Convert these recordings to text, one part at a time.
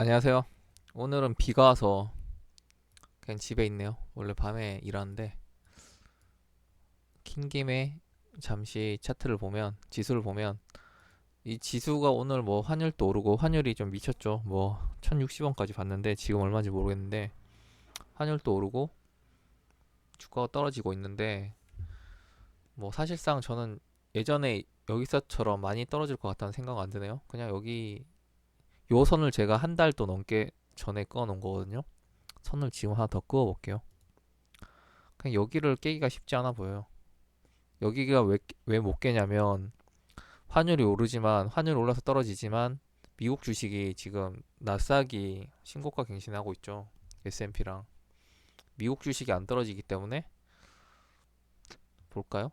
안녕하세요. 오늘은 비가 와서 그냥 집에 있네요. 원래 밤에 일하는데 킨 김에 잠시 차트를 보면 지수를 보면 이 지수가 오늘 뭐 환율도 오르고 환율이 좀 미쳤죠. 뭐 1060원까지 봤는데 지금 얼마인지 모르겠는데 환율도 오르고 주가가 떨어지고 있는데 뭐 사실상 저는 예전에 여기서처럼 많이 떨어질 것 같다는 생각은 안 드네요. 그냥 여기 요 선을 제가 한 달도 넘게 전에 그어 놓은 거거든요. 선을 지금 하나 더 그어 볼게요. 그냥 여기를 깨기가 쉽지 않아 보여요. 여기가 왜 왜 못 깨냐면 환율이 오르지만 환율 올라서 떨어지지만 미국 주식이 지금 나스닥이 신고가 갱신하고 있죠. S&P랑 미국 주식이 안 떨어지기 때문에 볼까요?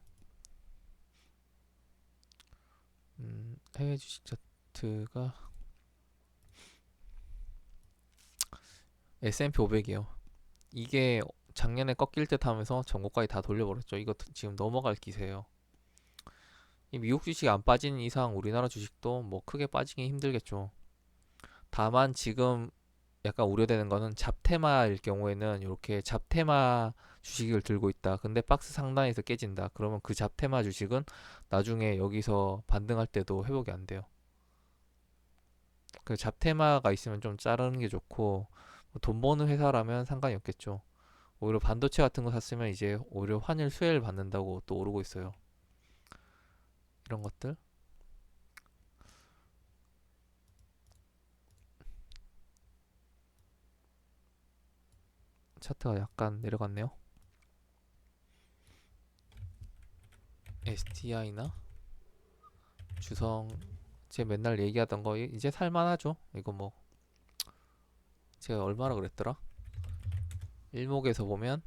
음, 해외 주식 차트가 S&P 500이요. 이게 작년에 꺾일 듯 하면서 전고까지 다 돌려버렸죠. 이거 지금 넘어갈 기세예요. 이 미국 주식이 안 빠지는 이상 우리나라 주식도 뭐 크게 빠지기 힘들겠죠. 다만 지금 약간 우려되는 거는 잡테마일 경우에는 이렇게 잡테마 주식을 들고 있다. 근데 박스 상단에서 깨진다. 그러면 그 잡테마 주식은 나중에 여기서 반등할 때도 회복이 안 돼요. 그 잡테마가 있으면 좀 자르는 게 좋고 뭐 돈 버는 회사라면 상관이 없겠죠. 오히려 반도체 같은 거 샀으면 이제 오히려 환율 수혜를 받는다고 또 오르고 있어요. 이런 것들. 차트가 약간 내려갔네요. STI나 주성 제가 맨날 얘기하던 거 이- 이제 살만하죠. 이거 뭐 제가 얼마나 그랬더라? 일목에서 보면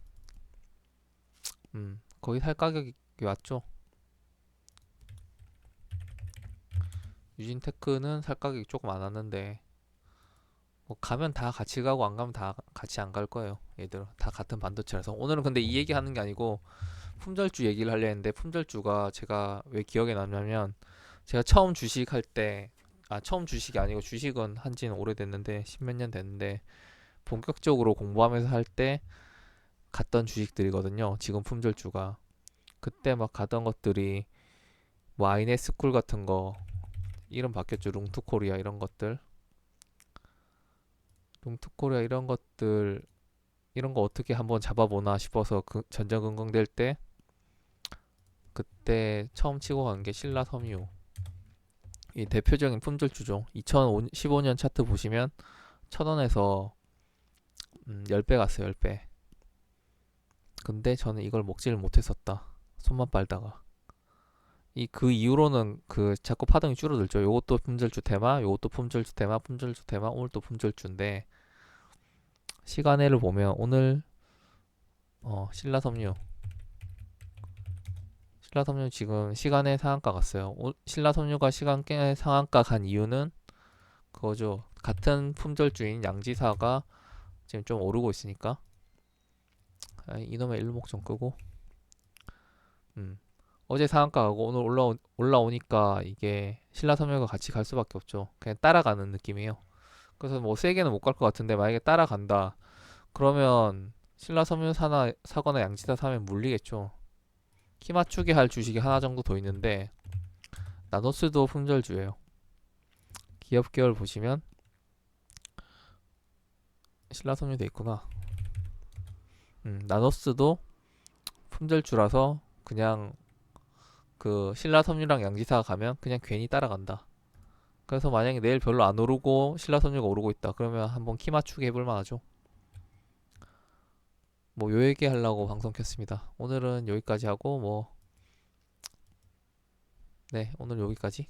음 거의 살 가격이 왔죠. 유진테크는 살 가격이 조금 안 왔는데 뭐 가면 다 같이 가고 안 가면 다 같이 안 갈 거예요. 얘들 다 같은 반도체라서 오늘은 근데 이 얘기 하는 게 아니고 품절주 얘기를 하려 했는데 품절주가 제가 왜 기억에 남냐면 제가 처음 주식할 때 아 처음 주식이 아니고 주식은 한지는 오래됐는데 십몇 년 됐는데 본격적으로 공부하면서 할 때 갔던 주식들이거든요. 지금 품절주가 그때 막 가던 것들이 뭐 아이네스쿨 같은 거 이름 바뀌었죠. 룽투코리아 이런 것들 룽투코리아 이런 것들 이런 거 어떻게 한번 잡아보나 싶어서 그 전전긍긍 될때 그때 처음 치고 간 게 신라 섬유 이 대표적인 품절주죠. 2015년 차트 보시면 천 원에서 음, 10배 갔어요, 10배. 근데 저는 이걸 먹지를 못했었다. 손만 빨다가. 이 그 이후로는 그 자꾸 파동이 줄어들죠. 요것도 품절주 테마, 요것도 품절주 테마, 품절주 테마, 오늘도 품절주인데 시간애를 보면 오늘 어, 신라섬유 신라섬유 지금 시간에 상한가 갔어요. 오, 신라섬유가 시간에 상한가 간 이유는 그거죠. 같은 품절주인 양지사가 지금 좀 오르고 있으니까. 아, 이놈의 일목 좀 끄고. 음. 어제 상한가 가고 오늘 올라오, 올라오니까 이게 신라섬유가 같이 갈 수밖에 없죠. 그냥 따라가는 느낌이에요. 그래서 뭐 세게는 못 갈 것 같은데 만약에 따라간다. 그러면 신라섬유 사나 사거나 양지사 사면 물리겠죠 키 맞추게 할 주식이 하나 정도 더 있는데 나노스도 품절주예요 기업 계열 보시면 신라섬유 돼 있구나. 음, 나노스도 품절주라서 그냥 그 신라섬유랑 양지사가 가면 그냥 괜히 따라간다. 그래서 만약에 내일 별로 안 오르고 신라섬유가 오르고 있다. 그러면 한번 키 맞추기 해볼 만하죠. 뭐 요 얘기 하려고 방송 켰습니다. 오늘은 여기까지 하고 뭐 네, 오늘 여기까지.